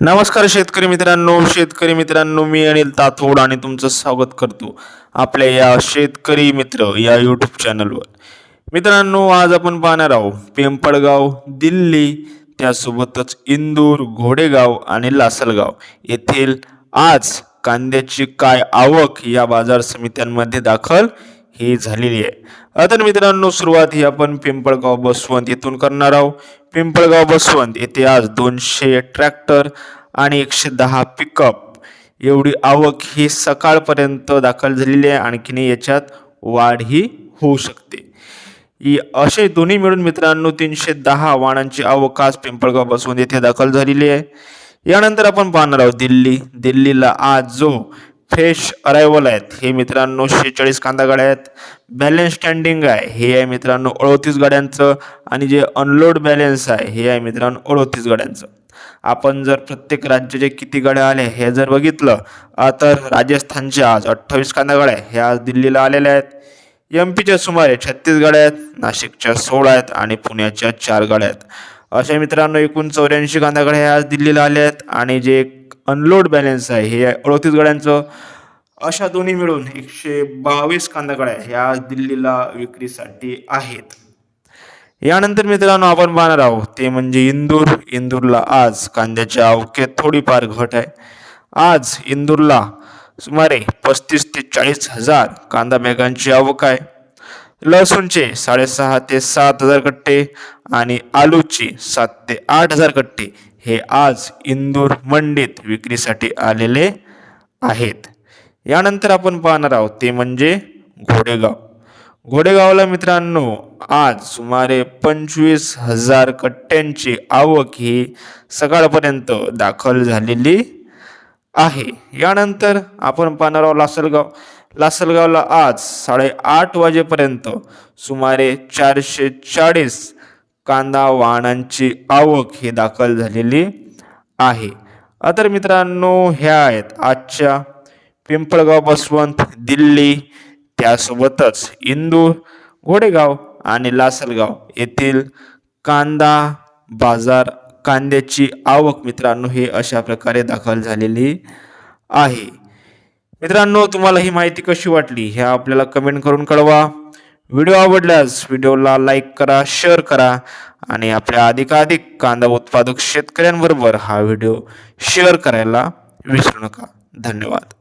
नमस्कार शेतकरी मित्रांनो शेतकरी मित्रांनो मी अनिल तातोड आणि तुमचं स्वागत करतो आपल्या या शेतकरी मित्र या यूट्यूब चॅनलवर मित्रांनो आज आपण पाहणार आहोत पिंपळगाव दिल्ली त्यासोबतच इंदूर घोडेगाव आणि लासलगाव येथील आज कांद्याची काय आवक या बाजार समित्यांमध्ये दाखल ही झालेली आहे. तर मित्रांनो सुरुवात ही आपण पिंपळगाव बसवंत येथून करणार आहोत. पिंपळगाव बसवंत येथे आज दोनशे ट्रॅक्टर आणि एकशे दहा पिकअप. एवढी आवक ही सकाळपर्यंत दाखल झालेली आहे. आणखीन याच्यात वाढही होऊ शकते. ही असे दोन्ही मिळून मित्रांनो तीनशे दहा वाहनांची आवक आज पिंपळगाव बसवंत येथे दाखल झालेली आहे. यानंतर आपण पाहणार आहोत दिल्ली. दिल्लीला आज जो फ्रेश अरायवल आहेत. हे मित्रांनो शेहेचाळीस कांदा गाड्या आहेत. बॅलन्स स्टँडिंग आहे. हे आहे मित्रांनो अडोतीस गाड्यांचं आणि जे अनलोड बॅलन्स आहे हे आहे मित्रांनो अडोतीस गाड्यांचं. आपण जर प्रत्येक राज्याचे किती गाड्या आल्या हे जर बघितलं तर राजस्थानच्या आज अठ्ठावीस कांदा गाड्या हे आज दिल्लीला आलेल्या आहेत. एम पीच्या सुमारे छत्तीस गाड्या आहेत. नाशिकच्या सोळा आहेत आणि पुण्याच्या चार गाड्या आहेत. अशा मित्रांनो एकूण चौऱ्याऐंशी कांदाकडे हे आज दिल्लीला आले आहेत आणि जे एक अनलोड बॅलन्स आहे हे अडतीस गड्यांचं अशा दोन्ही मिळून एकशे बावीस कांदाकडे गाड्या ह्या आज दिल्लीला विक्रीसाठी आहेत. यानंतर मित्रांनो आपण पाहणार आहोत ते म्हणजे इंदूर. इंदूरला आज कांद्याच्या अवकेत थोडीफार घट आहे. आज इंदूरला सुमारे पस्तीस ते चाळीस हजार कांदा बॅगांची आवक आहे. लसूणचे साडेसहा ते सात हजार कट्टे आणि आलूची सात ते आठ हजार कट्टे हे आज इंदूर मंडीत विक्रीसाठी आलेले आहेत. यानंतर आपण पाहणार आहोत ते म्हणजे घोडेगाव. घोडेगावला मित्रांनो आज सुमारे पंचवीस हजार कट्ट्यांची आवक ही सकाळपर्यंत दाखल झालेली आहे. यानंतर आपण पाहणार आहोत लासलगाव. लासलगावला आज साडेआठ वाजेपर्यंत सुमारे चारशे चाळीस कांदा वाहनांची आवक ही दाखल झालेली आहे. तर मित्रांनो ह्या आहेत आजच्या पिंपळगाव बसवंत दिल्ली त्यासोबतच इंदूर घोडेगाव आणि लासलगाव येथील कांदा बाजार कांद्याची आवक मित्रांनो हे अशा प्रकारे दाखल झालेली आहे. मित्रांनो तुम्हाला ही माहिती कशी वाटली हे आपल्याला कमेंट करून कळवा. व्हिडिओ आवडल्यास व्हिडिओला लाईक करा शेअर करा आणि आपल्या अधिकाधिक कांदा उत्पादक शेतकऱ्यांबरोबर हा व्हिडिओ शेअर करायला विसरू नका. धन्यवाद.